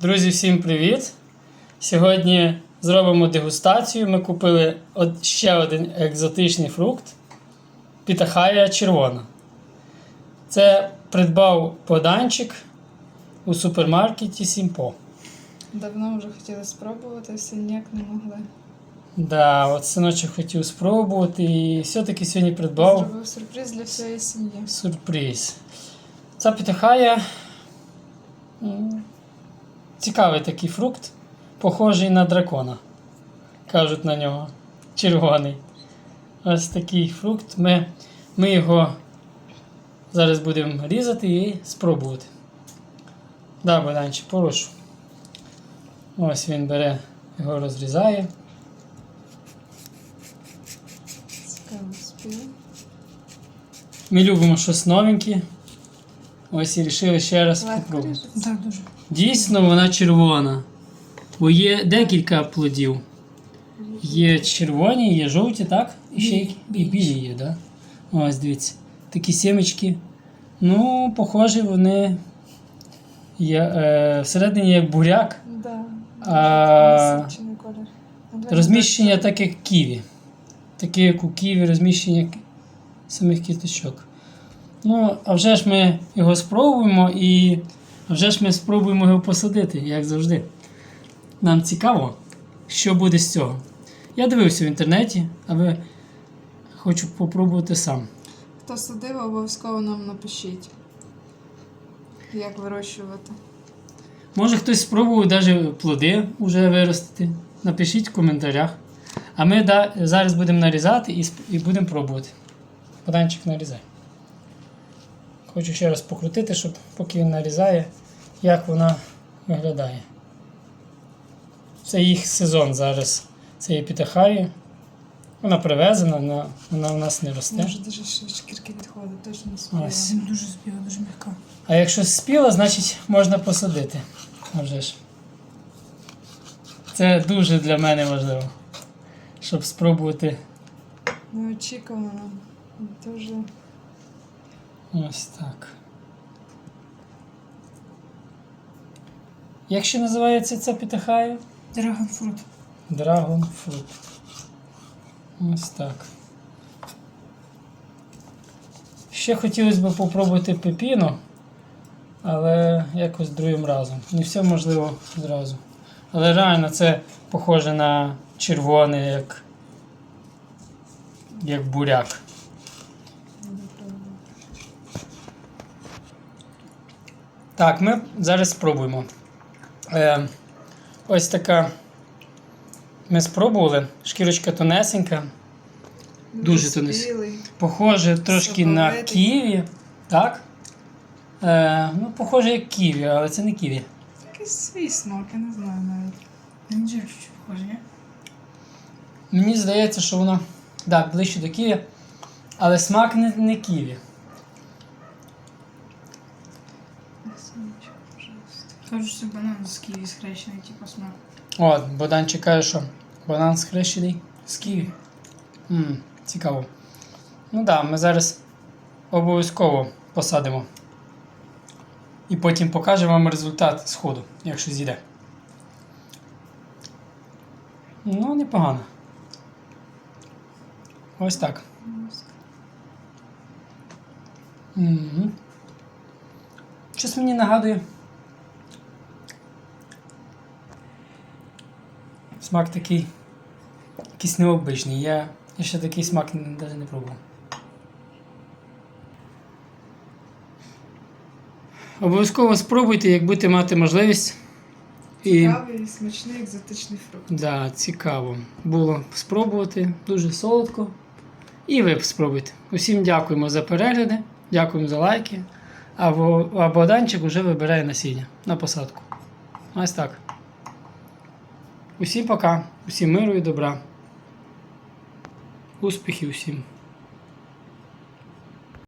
Друзі, всім привіт! Сьогодні зробимо дегустацію. Ми купили ще один екзотичний фрукт Пітахая червона. Це придбав поданчик у супермаркеті Сімпо. Давно вже хотіли спробувати, все ніяк не могли. Да, от синочок хотів спробувати і все-таки сьогодні придбав Зробив сюрприз для всієї сім'ї. сюрприз. Ця Пітахая цікавий такий фрукт, похожий на дракона. Кажуть на нього. Червоний. Ось такий фрукт. Ми, ми його зараз будемо різати і спробувати. Да, Богданчик, прошу. Ось він бере, його розрізає. Ми любимо щось новеньке. Ось і вирішили ще раз Легко спробувати. Так, дуже. Дійсно, вона червона. Бо є декілька плодів. Є червоні, є жовті, так? І ще і білі є, так? Ось дивіться. Такі сімечки. Ну, похожі, вони є, е, всередині як буряк, Да. А, розміщення так. так як ківі. Таке, як у ківі, розміщення самих кісточок. Ну, а вже ж ми його спробуємо і вже ж ми спробуємо його посадити, як завжди. Нам цікаво, що буде з цього. Я дивився в інтернеті, але хочу попробувати сам. Хто садив, обов'язково нам напишіть, як вирощувати. Може хтось спробував навіть плоди вже виростити. Напишіть в коментарях. А ми да, зараз будемо нарізати і, і будемо пробувати. Поданчик нарізай. Хочу ще раз покрутити, щоб поки він нарізає, як вона виглядає. Це їх сезон зараз. Це є пітахаї. Вона привезена, вона, вона у нас не росте. Може дуже шкірки відходить, точно не спіла. Ось. Він дуже співа, дуже м'яка. А якщо спіла, значить можна посадити. А вже ж. Це дуже для мене важливо. Щоб спробувати Неочікувано. Дуже ось так. Як ще називається ця пітахая? Драгонфрут. Fruit. Ось так. Ще хотілося б попробувати пепіно, але якось другим разом. Не все можливо зразу. Але реально це похоже на червоне, як, як буряк. не пробувала. Так, ми зараз спробуємо. Е, ось така. Ми спробували. Шкірочка тонесенька. Дуже тонес. спілий. Похоже трошки на ківі. Так? Е, ну, похоже як ківі, але це не ківі. Якийсь свій смак, я не знаю навіть. Він же чуть-чуть похожий, ні? Мені здається, що воно да, ближче до ківі, але смак не, не ківі. Кажуть, що банан з ківі схрещений, типу смак. От, Богданчик каже, що банан схрещений з ківі. м цікаво. Ну так, да, ми зараз обов'язково посадимо. І потім покажемо вам результат сходу, якщо зійде. Ну, непогано. Ось так. Угу. Щось мені нагадує. Смак такий. Якийсь необичний. Я, я ще такий смак навіть не пробував. Обов'язково спробуйте, як будете мати можливість. Цікавий, І смачний, екзотичний фрукт. да, цікаво було спробувати. Дуже солодко. І ви спробуйте. Усім дякуємо за перегляди, дякуємо за лайки. А Богданчик вже вибирає насіння на посадку. Ось так. Усім пока, усім миру і добра. Успіхів усім!